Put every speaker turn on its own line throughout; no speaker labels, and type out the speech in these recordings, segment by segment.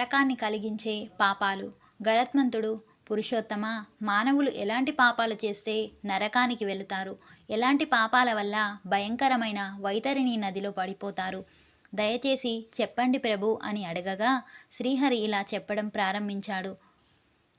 నరకాన్ని కలిగించే పాపాలు. గరత్మంతుడు పురుషోత్తమ మానవులు ఎలాంటి పాపాలు చేస్తే నరకానికి వెళుతారు? ఎలాంటి పాపాల వల్ల భయంకరమైన వైతరిణి నదిలో పడిపోతారు? దయచేసి చెప్పండి ప్రభు అని అడగగా శ్రీహరి ఇలా చెప్పడం ప్రారంభించాడు.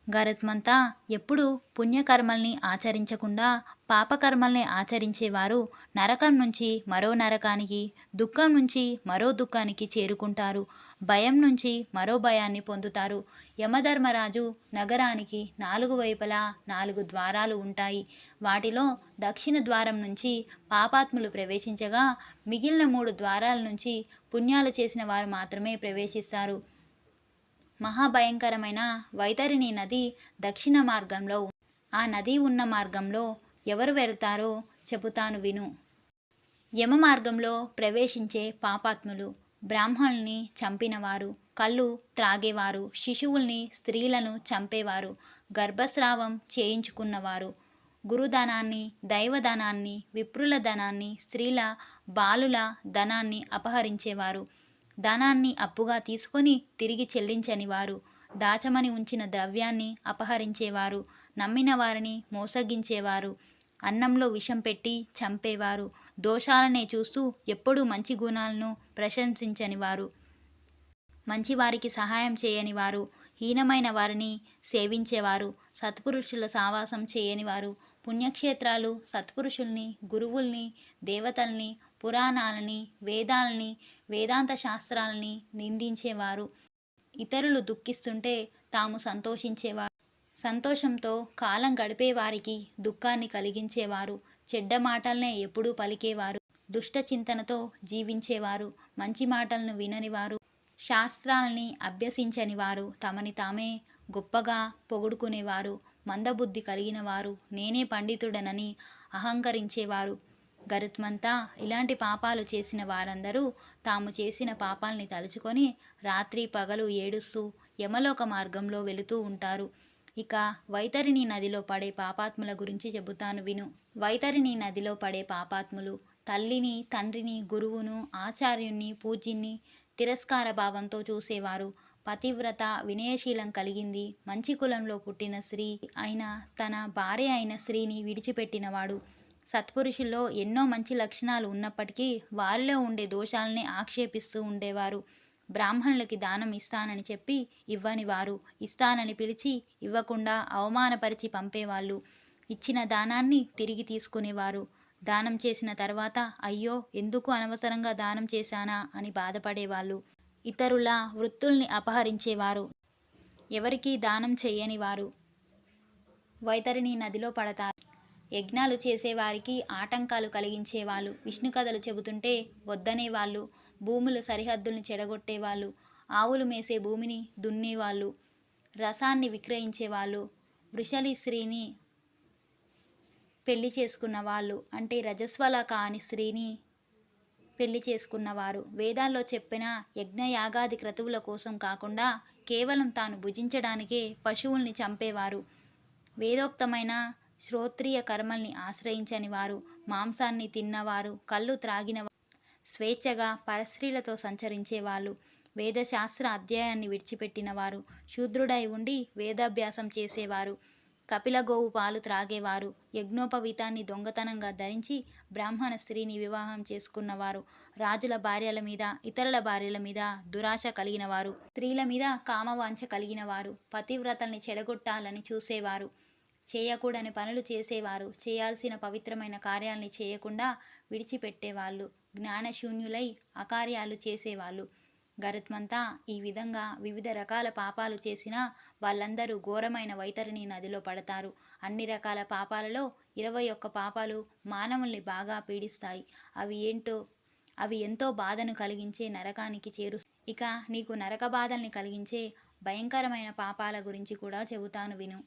గరుత్మంతా ఎప్పుడు పుణ్యకర్మల్ని ఆచరించకుండా పాపకర్మల్ని ఆచరించేవారు నరకం నుంచి మరో నరకానికి దుఃఖం నుంచి మరో దుఃఖానికి చేరుకుంటారు. భయం నుంచి మరో భయాన్ని పొందుతారు. యమధర్మరాజు నగరానికి నాలుగు వైపులా నాలుగు ద్వారాలు ఉంటాయి. వాటిలో దక్షిణ ద్వారం నుంచి పాపాత్ములు ప్రవేశించగా మిగిలిన మూడు ద్వారాల నుంచి పుణ్యాలు చేసిన వారు మాత్రమే ప్రవేశిస్తారు. మహాభయంకరమైన వైతరిణి నది దక్షిణ మార్గంలో ఆ నది ఉన్న మార్గంలో ఎవరు వెళ్తారో చెబుతాను విను. యమ మార్గంలో ప్రవేశించే పాపాత్ములు బ్రాహ్మణుల్ని చంపినవారు కళ్ళు త్రాగేవారు శిశువుల్ని స్త్రీలను చంపేవారు గర్భస్రావం చేయించుకున్నవారు గురుధనాన్ని దైవధనాన్ని విప్రుల ధనాన్ని స్త్రీల బాలుల ధనాన్ని అపహరించేవారు ధనాన్ని అప్పుగా తీసుకొని తిరిగి చెల్లించని వారు దాచమని ఉంచిన ద్రవ్యాన్ని అపహరించేవారు నమ్మిన వారిని మోసగించేవారు అన్నంలో విషం పెట్టి చంపేవారు దోషాలనే చూస్తూ ఎప్పుడూ మంచి గుణాలను ప్రశంసించని వారు మంచివారికి సహాయం చేయని వారు హీనమైన వారిని సేవించేవారు సత్పురుషుల సావాసం చేయని వారు పుణ్యక్షేత్రాలు సత్పురుషుల్ని గురువుల్ని దేవతల్ని పురాణాలని వేదాలని వేదాంత శాస్త్రాలని నిందించేవారు. ఇతరులు దుఃఖిస్తుంటే తాము సంతోషించేవారు. సంతోషంతో కాలం గడిపేవారికి దుఃఖాన్ని కలిగించేవారు. చెడ్డ మాటలనే ఎప్పుడూ పలికేవారు. దుష్ట చింతనతో జీవించేవారు. మంచి మాటలను విననివారు. శాస్త్రాలని అభ్యసించని వారు తమని తామే గొప్పగా పొగుడుకునేవారు. మందబుద్ధి కలిగిన వారు నేనే పండితుడనని అహంకరించేవారు. గరుత్మంతా ఇలాంటి పాపాలు చేసిన వారందరూ తాము చేసిన పాపాల్ని తలుచుకొని రాత్రి పగలు ఏడుస్తూ యమలోక మార్గంలో వెళుతూ ఉంటారు. ఇక వైతరిణి నదిలో పడే పాపాత్ముల గురించి చెబుతాను విను. వైతరిణి నదిలో పడే పాపాత్ములు తల్లిని తండ్రిని గురువును ఆచార్యుణ్ణి పూజ్యుణ్ణి తిరస్కార భావంతో చూసేవారు. పతివ్రత వినయశీలం కలిగింది. మంచి కులంలో పుట్టిన స్త్రీ అయిన తన భార్య అయిన స్త్రీని విడిచిపెట్టినవాడు. సత్పురుషుల్లో ఎన్నో మంచి లక్షణాలు ఉన్నప్పటికీ వారిలో ఉండే దోషాలని ఆక్షేపిస్తూ ఉండేవారు. బ్రాహ్మణులకి దానం ఇస్తానని చెప్పి ఇవ్వని వారు. ఇస్తానని పిలిచి ఇవ్వకుండా అవమానపరిచి పంపేవాళ్ళు. ఇచ్చిన దానాన్ని తిరిగి తీసుకునేవారు. దానం చేసిన తర్వాత అయ్యో ఎందుకు అనవసరంగా దానం చేశానా అని బాధపడేవాళ్ళు. ఇతరుల వృత్తుల్ని అపహరించేవారు. ఎవరికీ దానం చేయని వారు వైతరిని నదిలో పడతారు. యజ్ఞాలు చేసేవారికి ఆటంకాలు కలిగించేవాళ్ళు. విష్ణు కథలు చెబుతుంటే వద్దనేవాళ్ళు. భూముల సరిహద్దుల్ని చెడగొట్టేవాళ్ళు. ఆవులు మేసే భూమిని దున్నేవాళ్ళు. రసాన్ని విక్రయించేవాళ్ళు. వృషలి స్త్రీని పెళ్ళి చేసుకున్న వాళ్ళు అంటే రజస్వల కాని స్త్రీని పెళ్ళి చేసుకున్నవారు. వేదాల్లో చెప్పిన యజ్ఞయాగాది క్రతువుల కోసం కాకుండా కేవలం తాను భుజించడానికే పశువుల్ని చంపేవారు. వేదోక్తమైన శ్రోత్రియ కర్మల్ని ఆశ్రయించని వారు మాంసాన్ని తిన్నవారు కళ్ళు త్రాగిన స్వేచ్ఛగా పరస్త్రీలతో సంచరించేవాళ్ళు వేదశాస్త్ర అధ్యాయాన్ని విడిచిపెట్టినవారు శూద్రుడై ఉండి వేదాభ్యాసం చేసేవారు కపిల గోవు పాలు త్రాగేవారు. యజ్ఞోపవీతాన్ని దొంగతనంగా ధరించి బ్రాహ్మణ స్త్రీని వివాహం చేసుకున్నవారు. రాజుల భార్యల మీద ఇతరుల భార్యల మీద దురాశ కలిగినవారు. స్త్రీల మీద కామవాంఛ కలిగినవారు. పతివ్రతల్ని చెడగొట్టాలని చూసేవారు. చేయకూడని పనులు చేసేవారు. చేయాల్సిన పవిత్రమైన కార్యాల్ని చేయకుండా విడిచిపెట్టేవాళ్ళు. జ్ఞానశూన్యులై అకార్యాలు చేసేవాళ్ళు. గరుత్మంతా ఈ విధంగా వివిధ రకాల పాపాలు చేసినా వాళ్ళందరూ ఘోరమైన వైతరిణి నదిలో పడతారు. అన్ని రకాల పాపాలలో ఇరవై ఒక్క పాపాలు మానవుల్ని బాగా పీడిస్తాయి. అవి ఏంటో అవి ఎంతో బాధను కలిగించే నరకానికి చేరు. ఇక నీకు నరక బాధల్ని కలిగించే భయంకరమైన పాపాల గురించి కూడా చెబుతాను విను.